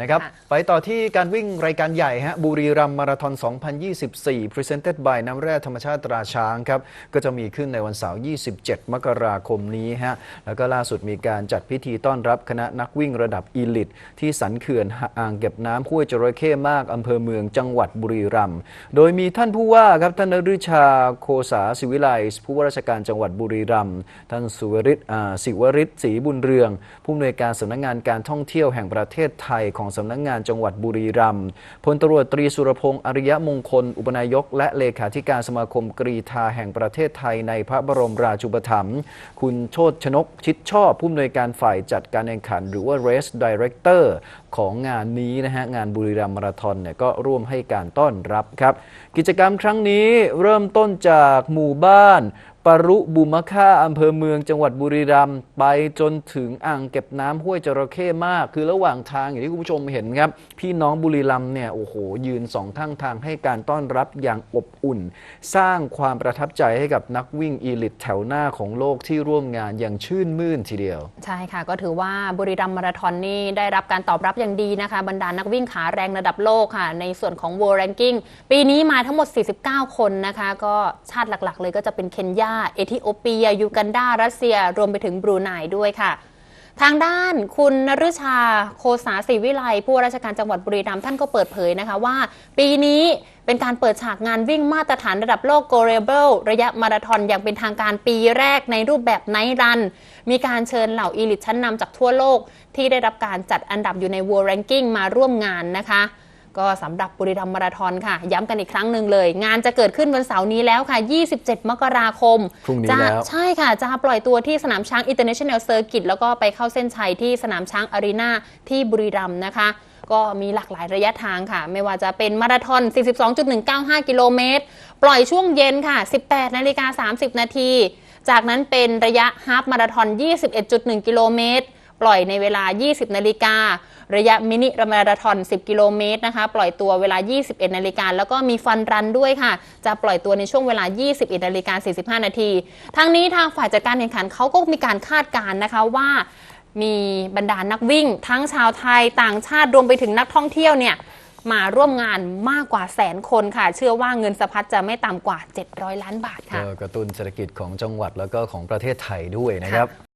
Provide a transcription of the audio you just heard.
นะครับค่ะไปต่อที่การวิ่งรายการใหญ่ฮะบุรีรัมย์มาราธอน 2024 Presented by น้ำแร่ธรรมชาติตราช้างครับ ก็จะมีขึ้นในวันเสาร์ 27 มกราคมนี้ฮะ แล้วก็ล่าสุดมีการจัดพิธีต้อนรับคณะนักวิ่งระดับอีลิต ที่สันเขื่อนอ่างเก็บน้ำห้วยจระเข้มากอำเภอเมืองจังหวัดบุรีรัมย์โดยมีท่านผู้ว่าครับท่านนฤชาโคสาศิวิไลผู้ว่าราชการจังหวัดบุรีรัมย์ท่านสุวริศอ่าศิวริศศรีบุญเรือง ผู้อำนวยการสำนักงานการท่องเที่ยวแห่งประเทศไทยของสำนักงานจังหวัดบุรีรัมย์พลตำรวจตรีสุรพงษ์อริยมงคล อุปนายก และเลขาธิการสมาคมกรีธาแห่งประเทศไทยในพระบรมราชูปถัมภ์คุณโชตชนกชิดชอบผู้อำนวยการฝ่ายจัดการแข่งขัน หรือว่า Race Director ของงานนี้นะฮะงานบุรีรัมย์มาราธอนเนี่ยก็ร่วมให้การต้อนรับครับ กิจกรรมครั้งนี้เริ่มต้นจากหมู่บ้าน ปรุบุมค่าอำเภอเมืองจังหวัดบุรีรัมย์ไปจนถึงอ่างเก็บน้ำห้วยจระเข้มาก คือระหว่างทางอย่างที่คุณผู้ชมเห็นครับ พี่น้องบุรีรัมย์เนี่ยโอ้โห ยืนสองข้างทางให้การต้อนรับอย่างอบอุ่น สร้างความประทับใจให้กับนักวิ่งอีลิตแถวหน้าของโลกที่ร่วมงานอย่างชื่นมื่นทีเดียว ใช่ค่ะ ก็ถือว่าบุรีรัมย์มาราธอนนี่ได้รับการตอบรับอย่างดีนะคะ บรรดานักวิ่งขาแรงระดับโลกค่ะ ในส่วนของ World Ranking ปีนี้มาทั้งหมด 49 คนนะคะ ก็ชาติหลักๆ เลยก็จะเป็นเคนยาเอธิโอเปีย ยูกันดา รัสเซีย รวมไปถึงบรูไนด้วยค่ะ ทางด้านคุณนฤชาโคสาศรีวิไลผู้ราชการจังหวัดบุรีรัมย์ท่านก็เปิดเผยนะคะว่า ปีนี้เป็นการเปิดฉากงานวิ่งมาตรฐานระดับโลก g o r a b l e ระยะมาราธอนอย่างเป็นทางการปีแรกในรูปแบบไนท์รัน มีการเชิญเหล่าอีลิตชั้นนำจากทั่วโลก ที่ได้รับการจัดอันดับอยู่ใน World Ranking มาร่วมงานนะคะ ก็สำหรับบุรีรัมย์มาราธอนค่ะ ย้ำกันอีกครั้งหนึ่งเลย งานจะเกิดขึ้นวันเสาร์นี้แล้วค่ะ 27 มกราคมพรุ่งนี้จะแล้วใช่ค่ะ จะปล่อยตัวที่สนามช้าง International Circuit แล้วก็ไปเข้าเส้นชัยที่สนามช้างอารีนาที่บุรีรัมย์นะคะก็มีหลากหลายระยะทางค่ะ ไม่ว่าจะเป็นมาราธอน 42.195 กิโลเมตร ปล่อยช่วงเย็นค่ะ 18 นาฬิกา 30 นาที จากนั้นเป็นระยะฮาฟมาราธอน 21.1 กิโลเมตร ปล่อยในเวลา 20 นาฬิการะยะมินิมาราธอน 10 กิโลเมตรนะคะ ปล่อยตัวเวลา 21 นาฬิกา แล้วก็มีฟันรันด้วยค่ะ จะปล่อยตัวในช่วงเวลา 21 นาฬิกา 45 นาที ทั้งนี้ทางฝ่ายจัดการแข่งขันเขาก็มีการคาดการณ์นะคะว่ามีบรรดานักวิ่ง ทั้งชาวไทยต่างชาติรวมไปถึงนักท่องเที่ยวเนี่ยมาร่วมงานมากกว่าแสนคนค่ะ เชื่อว่าเงินสะพัดจะไม่ต่ำกว่า 700 ล้านบาทค่ะก็กระตุ้นเศรษฐกิจของจังหวัดแล้วก็ของประเทศไทยด้วยนะครับ